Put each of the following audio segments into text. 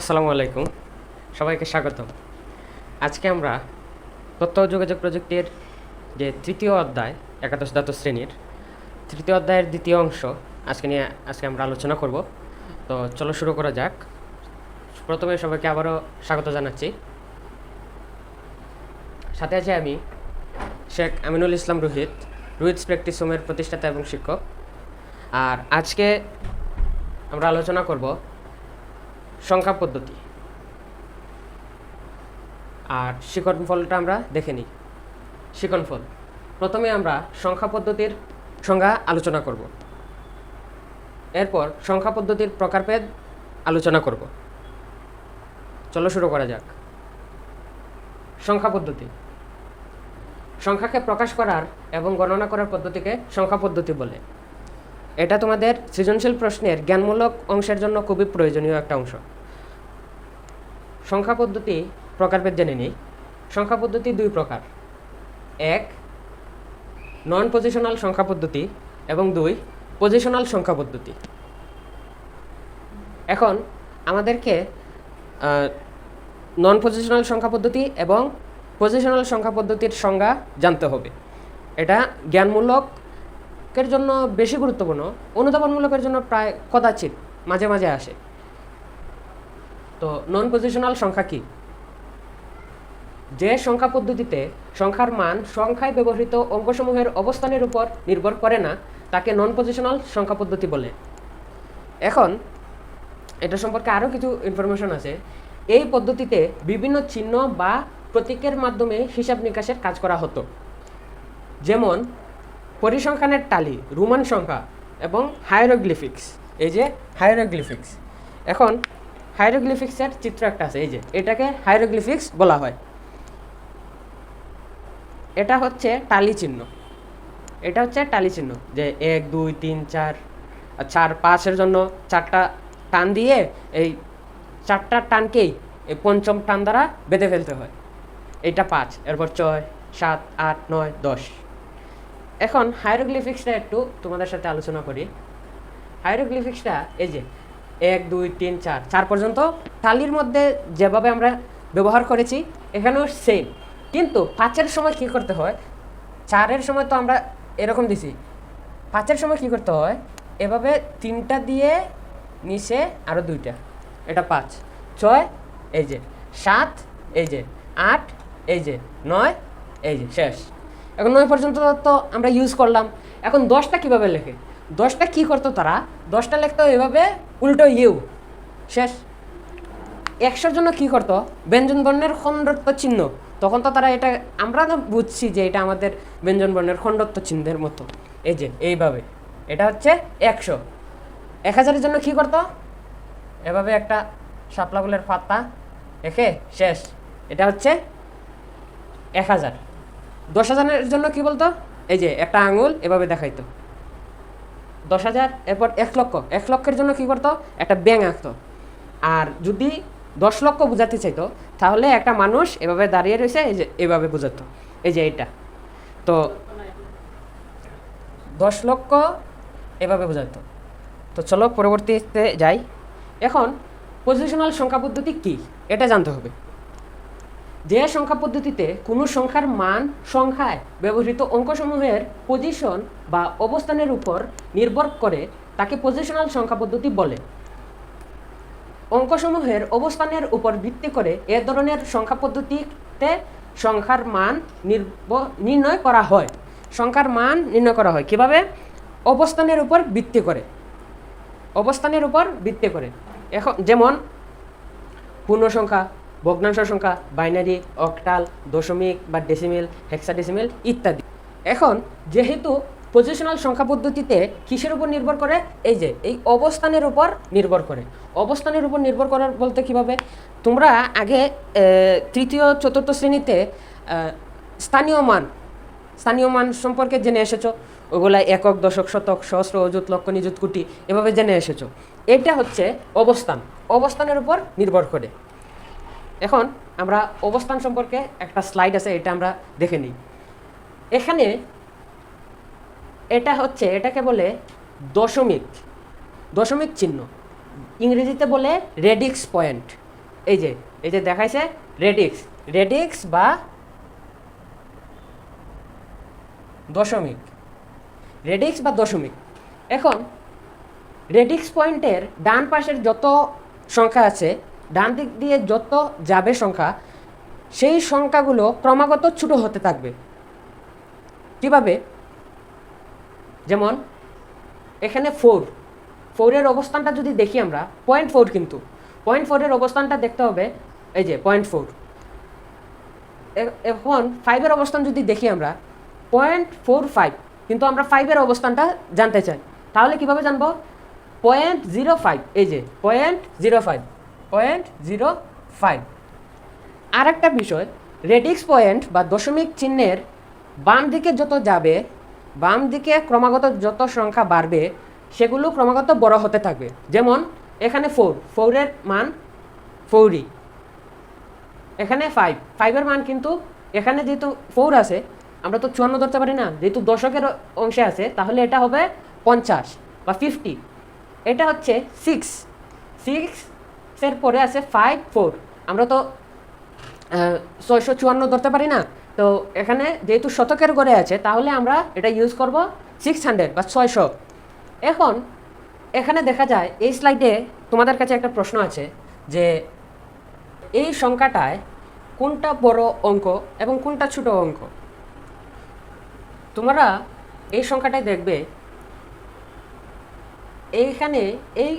আসসালামু আলাইকুম। সবাইকে স্বাগতম। আজকে আমরা তথ্য যোগাযোগ প্রযুক্তির যে তৃতীয় অধ্যায়, একাদশ দ্বাদশ শ্রেণির তৃতীয় অধ্যায়ের দ্বিতীয় অংশ আজকে নিয়ে আজকে আমরা আলোচনা করব। তো চলো শুরু করা যাক। প্রথমে সবাইকে আবারও স্বাগত জানাচ্ছি। সাথে আছে আমি শেখ আমিনুল ইসলাম রোহিত রোহিত প্র্যাকটিস হোমের প্রতিষ্ঠাতা এবং শিক্ষক। আর আজকে আমরা আলোচনা করব সংখ্যা পদ্ধতি। আর শিকড় ফলটা আমরা দেখে নিই। শিকন ফল। প্রথমে আমরা সংখ্যা পদ্ধতির সংজ্ঞা আলোচনা করব। এরপর সংখ্যা পদ্ধতির প্রকারভেদ আলোচনা করব। চলো শুরু করা যাক। সংখ্যা পদ্ধতি। সংখ্যাকে প্রকাশ করার এবং গণনা করার পদ্ধতিকে সংখ্যা পদ্ধতি বলে। এটা তোমাদের সৃজনশীল প্রশ্নের জ্ঞানমূলক অংশের জন্য খুবই প্রয়োজনীয় একটা অংশ। সংখ্যা পদ্ধতি প্রকারভেদ জেনে নিই। সংখ্যা পদ্ধতি দুই প্রকার। এক নন পজিশনাল সংখ্যা পদ্ধতি এবং দুই পজিশনাল সংখ্যা পদ্ধতি। এখন আমাদেরকে নন পজিশনাল সংখ্যা পদ্ধতি এবং পজিশনাল সংখ্যা পদ্ধতির সংজ্ঞা জানতে হবে। এটা জ্ঞানমূলকের জন্য বেশি গুরুত্বপূর্ণ, অনুধাবনমূলকের জন্য প্রায় কদাচিৎ মাঝে মাঝে আসে। তো নন পজিশনাল সংখ্যা কি? যে সংখ্যা পদ্ধতিতে সংখ্যার মান সংখ্যায় ব্যবহৃত অঙ্কসমূহের অবস্থানের উপর নির্ভর করে না, তাকে নন পজিশনাল সংখ্যা পদ্ধতি বলে। এখন, এটা সম্পর্কে আরও কিছু ইনফরমেশন আছে। এই পদ্ধতিতে বিভিন্ন চিহ্ন বা প্রতীকের মাধ্যমে হিসাব নিকাশের কাজ করা হতো। যেমন, পরিসংখ্যানের টালি রোমান সংখ্যা এবং হায়ারোগ্লিফিক্স এই যে হায়ারোগ্লিফিক্স এখন হায়ারোগ্লিফিক্সের চিত্র একটা আছে, এই যে, এটাকে হাইরোগ্লিফিক্স বলা হয়। এটা হচ্ছে টালি চিহ্ন। এটা হচ্ছে টালি চিহ্ন, যে এক, দুই, তিন, চার চার, পাঁচের জন্য চারটা টান দিয়ে এই চারটা টানকেই এই পঞ্চম টান দ্বারা বেঁধে ফেলতে হয়। এটা পাঁচ, এরপর ছয়, সাত, আট, নয়, দশ। এখন হায়ারোগ্লিফিক্সটা একটু তোমাদের সাথে আলোচনা করি। হায়ারোগ্লিফিক্সটা এই যে এক, দুই, তিন, চার। চার পর্যন্ত টালির মধ্যে যেভাবে আমরা ব্যবহার করেছি, এখানেও সেম কিন্তু পাঁচের সময় কী করতে হয়? চারের সময় তো আমরা এরকম দিছি। পাঁচের সময় কী করতে হয়? এভাবে তিনটা দিয়ে নিচে আরও দুইটা। এটা পাঁচ। ছয়, এই যে। সাত, এই যে। আট, এই যে। নয়, এই যে। শেষ। এখন নয় পর্যন্ত তো আমরা ইউজ করলাম। এখন দশটা কীভাবে লেখে? দশটা কী করতো তারা? দশটা লিখতো এভাবে উল্টো ইউ। শেষ। একশোর জন্য কী করতো? ব্যঞ্জন বর্ণের খণ্ডত্ব চিহ্ন। তখন তো তারা এটা, আমরা তো বুঝছি যে এটা আমাদের ব্যঞ্জন বর্ণের খণ্ডত্ব চিহ্নের মতো। এই যে, এইভাবে। এটা হচ্ছে একশো। এক হাজারের জন্য কী করতো? এভাবে একটা শাপলা ফুলের পাতা একে, শেষ। এটা হচ্ছে এক হাজার। দশ হাজারের জন্য কি বলতো? এই যে, একটা আঙুল এভাবে দেখাইতো। দশ হাজার, এরপর এক লক্ষ। এক লক্ষের জন্য কি করতো? একটা ব্যাং আঁকতো। আর যদি দশ লক্ষ বোঝাতে চাইতো, তাহলে একটা মানুষ এভাবে দাঁড়িয়ে রয়েছে, এই যে এভাবে বোঝাতো। এই যে এইটা। তো দশ লক্ষ এভাবে বোঝাতো। তো চলো পরবর্তীতে যাই। এখন পজিশনাল সংখ্যা পদ্ধতি কী? এটা জানতে হবে। যে সংখ্যা পদ্ধতিতে কোনো সংখ্যার মান, সংখ্যায় ব্যবহৃত অঙ্কসমূহের পজিশন বা অবস্থানের উপর নির্ভর করে তাকে পজিশনাল সংখ্যা পদ্ধতি বলে। অঙ্কসমূহের অবস্থানের উপর ভিত্তি করে এ ধরনের সংখ্যা পদ্ধতিতে সংখ্যার মান নির্ণয় করা হয়। সংখ্যার মান নির্ণয় করা হয়। কীভাবে? অবস্থানের উপর ভিত্তি করে। অবস্থানের উপর ভিত্তি করে। এখন যেমন পূর্ণ সংখ্যা ভগ্নাংশ সংখ্যা বাইনারি অক্টাল দশমিক বা ডেসিমেল হেক্সাডেসিমেল ইত্যাদি। এখন যেহেতু পজিশনাল সংখ্যা পদ্ধতিতে কিসের উপর নির্ভর করে? এই যে, এই অবস্থানের উপর নির্ভর করে। অবস্থানের উপর নির্ভর করার বলতে কীভাবে? তোমরা আগে তৃতীয়, চতুর্থ শ্রেণীতে স্থানীয় মান স্থানীয় মান সম্পর্কে জেনে এসেছ? ওগুলা একক, দশক, শতক, সহস্র, অযুত, লক্ষ, নিযুত, কোটি, এভাবে জেনে এসেছ। এটা হচ্ছে অবস্থান। অবস্থানের উপর নির্ভর করে। এখন আমরা অবস্থান সম্পর্কে একটা স্লাইড আছে, এটা আমরা দেখে নিই। এখানে এটা হচ্ছে, এটাকে বলে দশমিক দশমিক চিহ্ন। ইংরেজিতে বলে রেডিক্স পয়েন্ট। এই যে এই যে দেখাইছে রেডিক্স। রেডিক্স বা দশমিক। রেডিক্স বা দশমিক। এখন, রেডিক্স পয়েন্টের ডান পাশের যত সংখ্যা আছে ডান দিক দিয়ে যত যাবে সংখ্যা, সেই সংখ্যাগুলো ক্রমাগত ছোটো হতে থাকবে। কীভাবে? যেমন, এখানে ফোর ফোরের অবস্থানটা যদি দেখি আমরা পয়েন্ট ফোর কিন্তু। পয়েন্ট ফোরের অবস্থানটা দেখতে হবে, এই যে পয়েন্ট ফোর এখন ফাইভের অবস্থান যদি দেখি আমরা পয়েন্ট ফোর ফাইভ কিন্তু আমরা ফাইভের অবস্থানটা জানতে চাই। তাহলে কীভাবে জানব? পয়েন্ট জিরো ফাইভ এই যে point zero five point zero five আর একটা বিষয়, রেডিক্স পয়েন্ট বা দশমিক চিহ্নের বাম দিকে যত যাবে, বাম দিকে ক্রমাগত যত সংখ্যা বাড়বে, সেগুলো ক্রমাগত বড় হতে থাকবে। যেমন, এখানে ফোর ফোরের মান ফোরই এখানে ফাইভ ফাইভের মান কিন্তু এখানে যেহেতু ফোর আছে, আমরা তো চুয়ান্ন ধরতে পারি না। যেহেতু দশকের অংশে আছে, তাহলে এটা হবে পঞ্চাশ বা ফিফটি এটা হচ্ছে সিক্স সিক্স সিক্সের পরে আছে ফাইভ ফোর আমরা তো ছয়শো চুয়ান্ন ধরতে পারি না। তো এখানে যেহেতু শতকের গড়ে আছে, তাহলে আমরা এটা ইউজ করব সিক্স হান্ড্রেড বা ছয়শো। এখন এখানে দেখা যায়, এই স্লাইডে তোমাদের কাছে একটা প্রশ্ন আছে যে এই সংখ্যাটায় কোনটা বড় অঙ্ক এবং কোনটা ছোট অঙ্ক? তোমরা এই সংখ্যাটায় দেখবে, এইখানে এই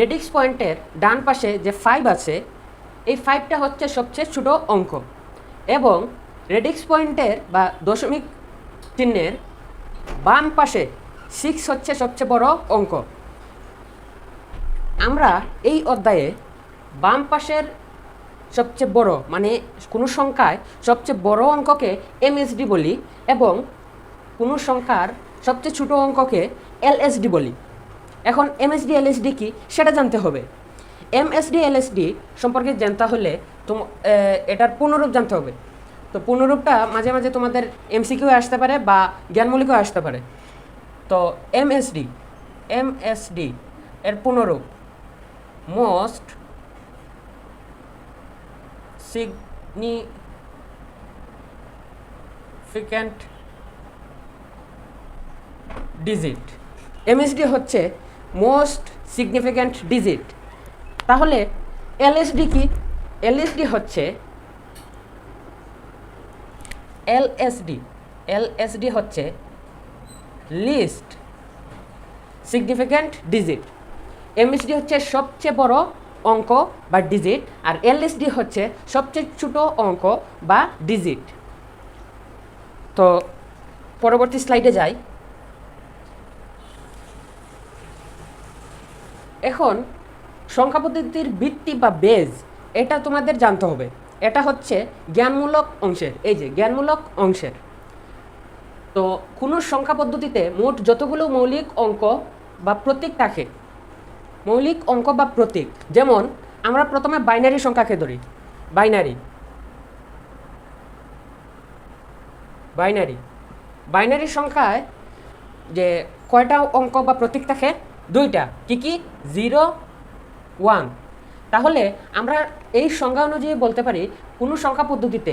রেডিক্স পয়েন্টের ডান পাশে যে ফাইভ আছে, এই ফাইভটা হচ্ছে সবচেয়ে ছোট অঙ্ক। এবং রেডিক্স পয়েন্টের বা দশমিক চিহ্নের বাম পাশে সিক্স হচ্ছে সবচেয়ে বড় অঙ্ক। আমরা এই অধ্যায়ে বাম পাশের সবচেয়ে বড় মানে কোনো সংখ্যায় সবচেয়ে বড় অঙ্ককে এমএসডি বলি এবং কোনো সংখ্যার সবচেয়ে ছোটো অঙ্ককে এলএসডি বলি। এখন এমএসডি এলএসডি কি? সেটা জানতে হবে। এমএসডি এলএসডি সম্পর্কে জানতে হলে তোম এটার পুনরূপ জানতে হবে। তো পুনরূপটা মাঝে মাঝে তোমাদের এমসিকিউ আসতে পারে বা জ্ঞানমূলিকও আসতে পারে। তো এমএসডি এমএসডি এর পুনরূপ মোস্ট significant ডিজিট এমএসডি হচ্ছে মোস্ট সিগনিফিক্যান্ট ডিজিট তাহলে এলএসডি কি? এলএসডি হচ্ছে এলএসডি এলএসডি হচ্ছে লিস্ট সিগনিফিক্যান্ট ডিজিট এমএসডি হচ্ছে সবচেয়ে বড় অঙ্ক বা ডিজিট আর এলএসডি হচ্ছে সবচেয়ে ছোট অঙ্ক বা ডিজিট তো পরবর্তী স্লাইডে যাই। এখন সংখ্যা পদ্ধতির ভিত্তি বা বেজ এটা তোমাদের জানতে হবে। এটা হচ্ছে জ্ঞানমূলক অংশের, এই যে জ্ঞানমূলক অংশের। তো কোনো সংখ্যা পদ্ধতিতে মোট যতগুলো মৌলিক অঙ্ক বা প্রতীক থাকে, মৌলিক অঙ্ক বা প্রতীক, যেমন আমরা প্রথমে বাইনারি সংখ্যাকে ধরি বাইনারি বাইনারি বাইনারি সংখ্যায় যে কয়টা অঙ্ক বা প্রতীক থাকে দুইটা, কি কি? জিরো ওয়ান তাহলে আমরা এই সংজ্ঞা অনুযায়ী বলতে পারি কোনো সংখ্যা পদ্ধতিতে।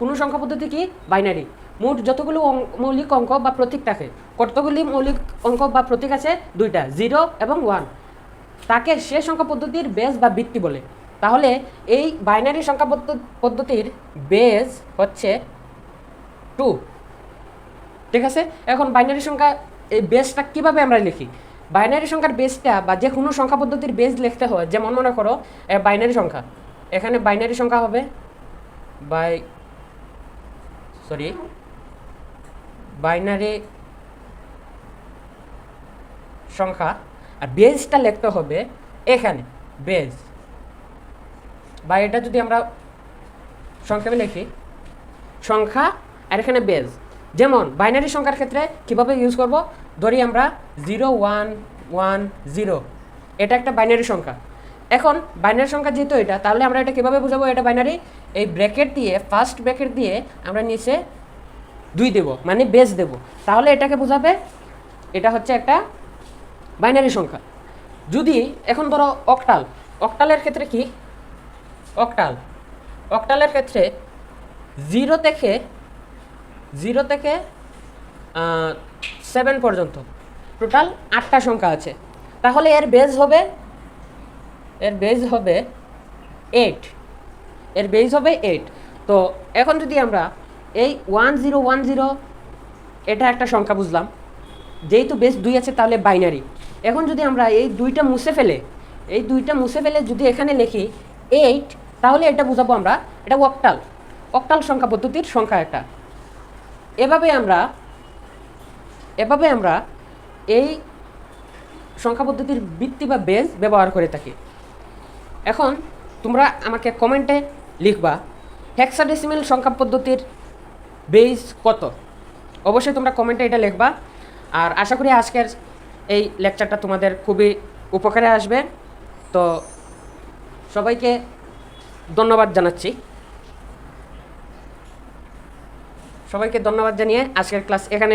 কোনো সংখ্যা পদ্ধতি কি? বাইনারি মোট যতগুলো মৌলিক অঙ্ক বা প্রতীক থাকে, কতগুলি মৌলিক অঙ্ক বা প্রতীক আছে? দুইটা জিরো এবং ওয়ান তাকে সে সংখ্যা পদ্ধতির বেস বা ভিত্তি বলে। তাহলে এই বাইনারি সংখ্যা পদ্ধতির বেস হচ্ছে টু ঠিক আছে? এখন বাইনারি সংখ্যা, এই বেসটা কীভাবে আমরা লিখি? বাইনারি সংখ্যার বেসটা বা যে কোনো সংখ্যা পদ্ধতির বেস লিখতে হয়, যেমন মনে করো বাইনারি সংখ্যা। এখানে বাইনারি সংখ্যা হবে বাই সরি বাইনারি সংখ্যা, আর বেজটা লিখতে হবে এখানে বেজ বা এটা যদি আমরা সংক্ষেপে লিখি, সংখ্যা আর এখানে বেজ যেমন বাইনারি সংখ্যার ক্ষেত্রে কীভাবে ইউজ করব? ধরি আমরা জিরো ওয়ান ওয়ান জিরো। এটা একটা বাইনারি সংখ্যা। এখন বাইনারি সংখ্যা যেহেতু এটা, তাহলে আমরা এটা কীভাবে বোঝাবো? এটা বাইনারি। এই ব্র্যাকেট দিয়ে ফার্স্ট ব্র্যাকেট দিয়ে আমরা নিচে দুই দেব মানে বেস দেব। তাহলে এটাকে বোঝাবে, এটা হচ্ছে একটা বাইনারি সংখ্যা। যদি এখন ধরো অকটাল অকটালের ক্ষেত্রে কি? অক্টাল অক্টালের ক্ষেত্রে জিরো থেকে জিরো থেকে সেভেন পর্যন্ত। টোটাল আটটা সংখ্যা আছে। তাহলে এর বেজ হবে, এর বেজ হবে এইট এর বেজ হবে এইট তো এখন যদি আমরা এই ওয়ান জিরো ওয়ান জিরো এটা একটা সংখ্যা বুঝলাম। যেহেতু বেস দুই আছে, তাহলে বাইনারি এখন যদি আমরা এই দুইটা মুছে ফেলে, এই দুইটা মুছে ফেলে যদি এখানে লিখি এইট তাহলে এটা বুঝাবো আমরা, এটা অক্টাল অক্টাল সংখ্যা পদ্ধতির সংখ্যা একটা। এভাবে আমরা এভাবে আমরা এই সংখ্যা পদ্ধতির বৃত্তি বা বেস ব্যবহার করে থাকি। এখন তোমরা আমাকে কমেন্টে লিখবা হেক্সাডেসিমেল সংখ্যা পদ্ধতির বেস কত? অবশ্যই তোমরা কমেন্টে এটা লিখবা। আর আশা করি আজকের এই লেকচারটা তোমাদের খুবই উপকারে আসবে। তো সবাইকে ধন্যবাদ জানাচ্ছি। সবাইকে ধন্যবাদ জানিয়ে আজকের ক্লাস এখানে